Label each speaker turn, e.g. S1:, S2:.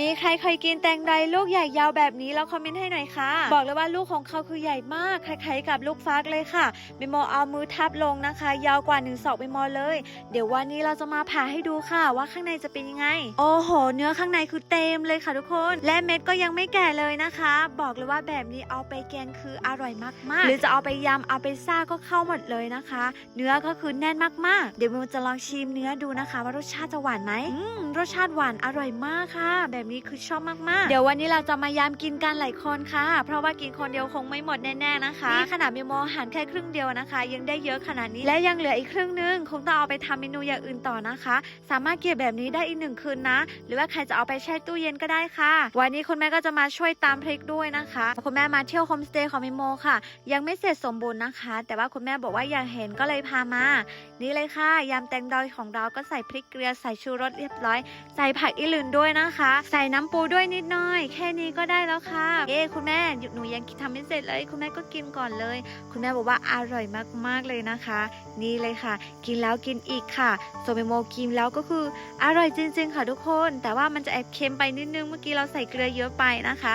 S1: มีใครเคยกินแตงไดลูกใหญ่ยาวแบบนี้แล้วคอมเมนต์ให้หน่อยค่ะ บอกเลยว่าลูกของเขาคือใหญ่มากคล้ายๆกับลูกฟักเลยค่ะเมโมเอามือทับลงนะคะ ยาวกว่า1ศอกเมโมเลย เดี๋ยววันนี้เราจะมาผ่าให้ดูค่ะ ว่าข้างในจะเป็นยังไง โอ้โห เนื้อข้างในคือเต็มเลยค่ะทุกคน และเม็ดก็ยังไม่แก่เลยนะคะ บอกเลยว่าแบบนี้เอาไปแกงคืออร่อยมากๆ หรือจะเอาไปยำเอาไปซ่าก็เข้าหมดเลยนะคะ เนื้อก็คือแน่นมากๆ เดี๋ยวเมโมจะลองชิมเนื้อดูนะคะ ว่ารสชาติจะหวานไหมอืมรสชาติหวานอร่อยมากค่ะแบบนี้คือชอบมากๆ เดี๋ยววันนี้เราจะมายำกินกันหลายคนค่ะ เพราะว่ากินคนเดียวคงไม่หมดแน่ๆนะคะนี่ขนาดเมโมหั่นแค่ครึ่งเดียวนะคะ ยังได้เยอะขนาดนี้และยังเหลืออีกครึ่งนึงคงต้องเอาไปทำเมนูอย่างอื่นต่อนะคะ สามารถเก็บแบบนี้ได้อีกหนึ่งคืนนะ หรือว่าใครจะเอาไปแช่ตู้เย็นก็ได้ค่ะ วันนี้คุณแม่ก็จะมาช่วยตามพริกด้วยนะคะคุณแม่มาเที่ยวโฮมสเตย์ของเมโมค่ะ ยังไม่เสร็จสมบูรณ์นะคะ แต่ว่าคุณแม่บอกว่าอยากเห็นก็เลยพามา นี่เลยค่ะยำแตงดอยของเราก็ใส่พริกเกลือใส่ชูรสเรียบร้อย ใส่ผักอีหลืนด้วยนะคะใส่น้ำปูด้วยนิดหน่อย แค่นี้ก็ได้แล้วค่ะ เอ้คุณแม่หนูยังทำไม่เสร็จเลย คุณแม่ก็กินก่อนเลย คุณแม่บอกว่าอร่อยมากๆเลยนะคะ นี่เลยค่ะ กินแล้วกินอีกค่ะโซเมโมกินแล้วก็คืออร่อยจริง ๆ ค่ะทุกคน แต่ว่ามันจะแอบเค็มไปนิดนึงเมื่อกี้เราใส่เกลือเยอะไปนะคะ